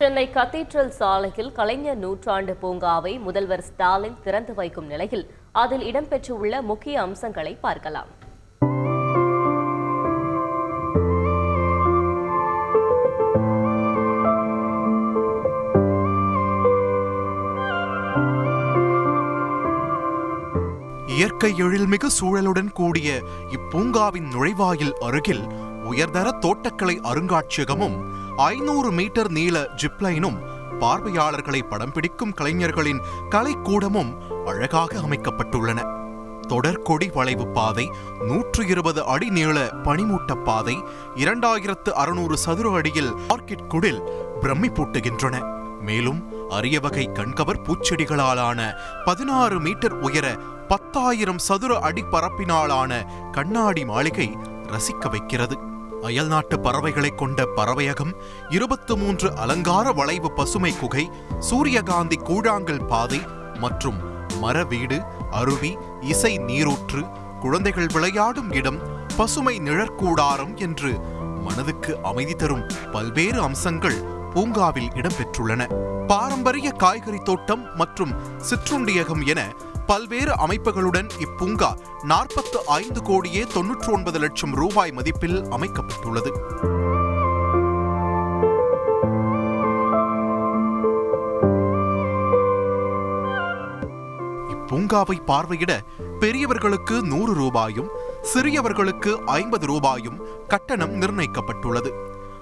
Chennai cathedral சாலையில் கலைஞர் நூற்றாண்டு பூங்காவை முதல்வர் ஸ்டாலின் திறந்து வைக்கும் நிலையில் அதில் இடம்பெற்றுள்ள முக்கிய அம்சங்களை பார்க்கலாம். இயற்கை எழில்மிகு சூழலுடன் கூடிய இப்பூங்காவின் நுழைவாயில் அருகில் உயர்தர தோட்டக்கலை அருங்காட்சியகமும் ஐநூறு மீட்டர் நீள ஜிப்லைனும் பார்வையாளர்களை படம் பிடிக்கும் கலைஞர்களின் கலைக்கூடமும் அழகாக அமைக்கப்பட்டுள்ளன. தொடர்கொடி வளைவு பாதை நூற்று இருபது அடி நீள பனிமூட்ட பாதை இரண்டாயிரத்து அறுநூறு சதுர அடியில் ஆர்கிட் குடில் பிரம்மி பூட்டுகின்றன மேலும் அரிய வகை கண்கவர் பூச்செடிகளாலான பதினாறு மீட்டர் உயர பத்தாயிரம் சதுர அடி பரப்பினாலான கண்ணாடி மாளிகை ரசிக்க வைக்கிறது. அயல்நாட்டு பறவைகளை கொண்ட பறவையகம் இருபத்து மூன்று அலங்கார வளைவு பசுமை குகை சூரியகாந்தி கூழாங்கல் பாதை மற்றும் மர வீடு அருவி இசை நீரூற்று குழந்தைகள் விளையாடும் இடம் பசுமை நிழற்கூடாரம் என்று மனதுக்கு அமைதி தரும் பல்வேறு அம்சங்கள் பூங்காவில் இடம்பெற்றுள்ளன. பாரம்பரிய காய்கறி தோட்டம் மற்றும் சிற்றுண்டியகம் என பல்வேறு அமைப்புகளுடன் இப்பூங்கா நாற்பத்து ஐந்து கோடியே தொன்னூற்று ஒன்பது லட்சம் ரூபாய் மதிப்பில் அமைக்கப்பட்டுள்ளது. இப்பூங்காவை பார்வையிட பெரியவர்களுக்கு நூறு ரூபாயும் சிறியவர்களுக்கு ஐம்பது ரூபாயும் கட்டணம் நிர்ணயிக்கப்பட்டுள்ளது.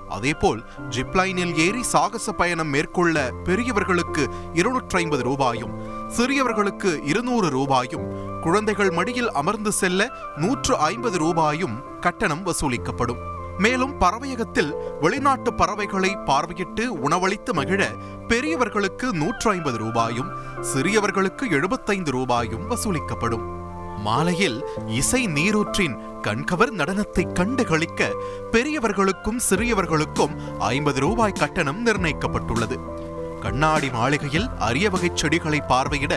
அதேபோல் ஜிப்லைனில் ஏறி சாகச பயணம் மேற்கொள்ள பெரியவர்களுக்கு இருநூற்றி ஐம்பது ரூபாயும் சிறியவர்களுக்கு இருநூறு ரூபாயும் குழந்தைகள் மடியில் அமர்ந்து செல்ல நூற்று ஐம்பது ரூபாயும் கட்டணம் வசூலிக்கப்படும். மேலும் பறவையகத்தில் வெளிநாட்டு பறவைகளை பார்வையிட்டு உணவளித்து மகிழ பெரியவர்களுக்கு நூற்று ஐம்பது ரூபாயும் சிறியவர்களுக்கு எழுபத்தைந்து ரூபாயும் வசூலிக்கப்படும். மாலையில் இசை நீரூற்றின் கண்கவர் நடனத்தை கண்டு களிக்க பெரியவர்களுக்கும் சிறியவர்களுக்கும் ஐம்பது ரூபாய் கட்டணம் நிர்ணயிக்கப்பட்டுள்ளது. கண்ணாடி மாளிகையில் அரிய வகை செடிகளை பார்வையிட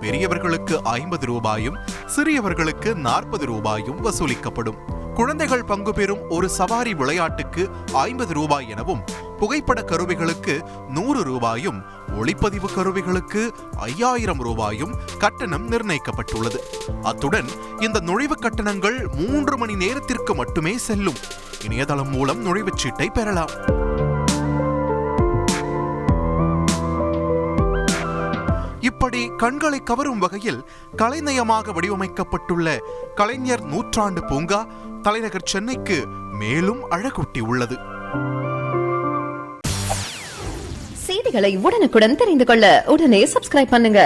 பெரியவர்களுக்கு ஐம்பது ரூபாயும் சிறியவர்களுக்கு நாற்பது ரூபாயும் வசூலிக்கப்படும். குழந்தைகள் பங்கு பெறும் ஒரு சவாரி விளையாட்டுக்கு ஐம்பது ரூபாய் எனவும் புகைப்பட கருவிகளுக்கு நூறு ரூபாயும் ஒளிப்பதிவு கருவிகளுக்கு ஐயாயிரம் ரூபாயும் கட்டணம் நிர்ணயிக்கப்பட்டுள்ளது. அத்துடன் இந்த நுழைவு கட்டணங்கள் மூன்று மணி நேரத்திற்கு மட்டுமே செல்லும். இணையதளம் மூலம் நுழைவுச் சீட்டை பெறலாம். அப்படி கண்களை கவரும் வகையில் கலைநயமாக வடிவமைக்கப்பட்டுள்ள கலைஞர் நூற்றாண்டு பூங்கா தலைநகர் சென்னைக்கு மேலும் அழகூட்டி உள்ளது. செய்திகளை உடனுக்குடன் தெரிந்து கொள்ள உடனே சப்ஸ்கிரைப் பண்ணுங்க.